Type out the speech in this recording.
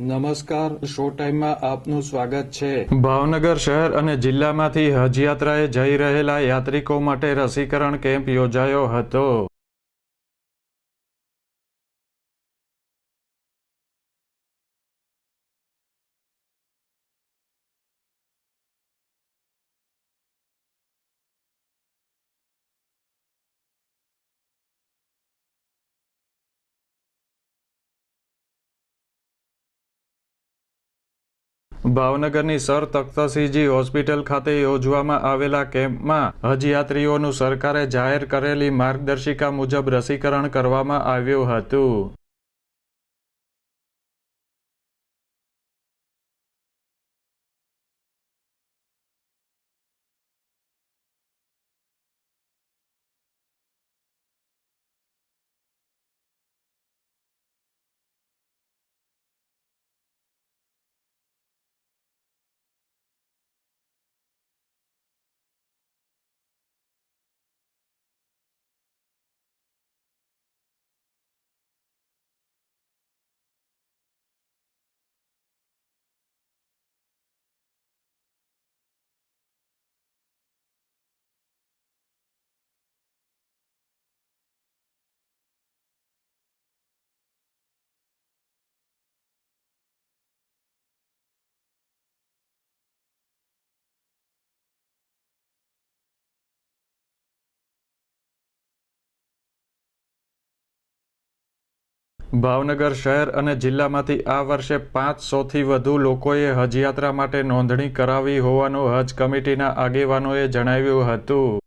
નમસ્કાર, શો ટાઈમમાં આપનું સ્વાગત છે. ભાવનગર શહેર અને જિલ્લામાંથી હજયાત્રાએ જઈ રહેલા યાત્રિકો માટે રસીકરણ કેમ્પ યોજાયો હતો. ભાવનગરની સર તખ્તસિંહજી હોસ્પિટલ ખાતે યોજવામાં આવેલા કેમ્પમાં હજયાત્રીઓનું સરકારે જાહેર કરેલી માર્ગદર્શિકા મુજબ રસીકરણ કરવામાં આવ્યું હતું. ભાવનગર શહેર અને જિલ્લામાંથી આ વર્ષે પાંચસોથી વધુ લોકોએ હજયાત્રા માટે નોંધણી કરાવી હોવાનું હજ કમિટીના આગેવાનોએ જણાવ્યું હતું.